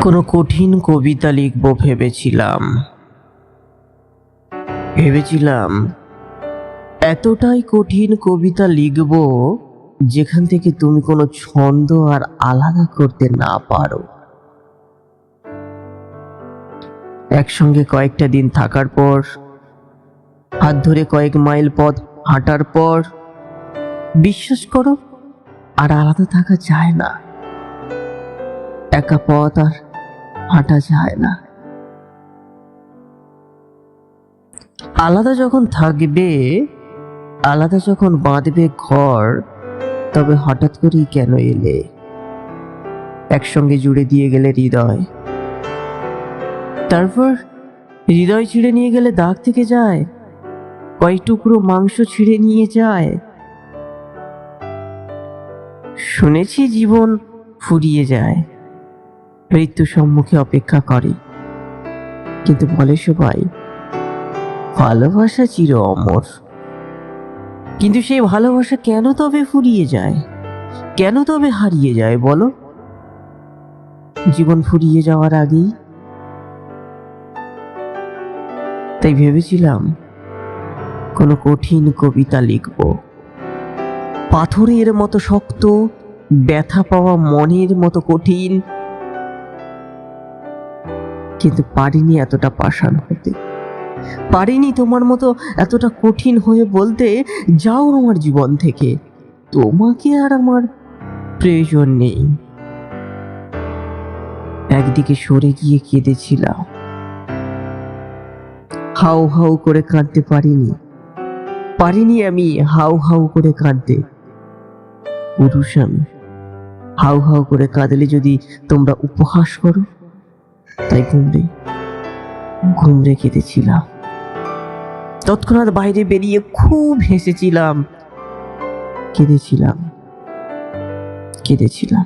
কোনো কঠিন কবিতা লিখব ভেবেছিলাম। ভেবেছিলাম, এতটাই কঠিন কবিতা লিখব যেখান থেকে তুমি কোনো ছন্দ আর আলাদা করতে না পারো। একসঙ্গে কয়েকটা দিন থাকার পর, হাত ধরে কয়েক মাইল পথ হাঁটার পর, বিশ্বাস করো আর আলাদা থাকা যায় না। একা পথ আর হাঁটা যায় না। আলাদা যখন থাকবে, আলাদা যখন বাঁধবে ঘর, তবে হঠাৎ করেই কেন এলে? একসঙ্গে জুড়ে দিয়ে গেলে হৃদয়। তারপর হৃদয় ছিঁড়ে নিয়ে গেলে দাগ থেকে যায়, কয়েক টুকরো মাংস ছিঁড়ে নিয়ে যায়। শুনেছি জীবন ফুরিয়ে যায়। মৃত্যু সম্মুখে অপেক্ষা করে। কিন্তু বলে সবাই ভালোবাসা চির অমর। কিন্তু সেই ভালোবাসা কেন তবে ফুরিয়ে যায়? কেন তবে হারিয়ে যায় বলো? জীবন ফুরিয়ে যাওয়ার আগেই। তাই ভেবেছিলাম, কোনো কঠিন কবিতা লিখব। পাথরের মতো শক্ত, ব্যথা পাওয়া মনের মতো কঠিন কিন্তু পারিনি এতটা পাষাণ হতে। পারিনি তোমার মতো এতটা কঠিন হয়ে বলতে যাও আমার জীবন থেকে। তোমাকে আর আমার প্রয়োজন নেই। একদিকে সরে গিয়ে কেঁদেছিলাম। হাউ হাউ করে কাঁদতে পারিনি। পারিনি আমি হাউ হাউ করে কাঁদতে। পুরুষ আমি, হাউ হাউ করে কাঁদলে যদি তোমরা উপহাস করো। তাই ঘুমরে ঘুমরে কেঁদেছিলাম তৎক্ষণাৎ বাইরে বেরিয়ে খুব হেসেছিলাম। কেঁদেছিলাম। কেঁদেছিলাম।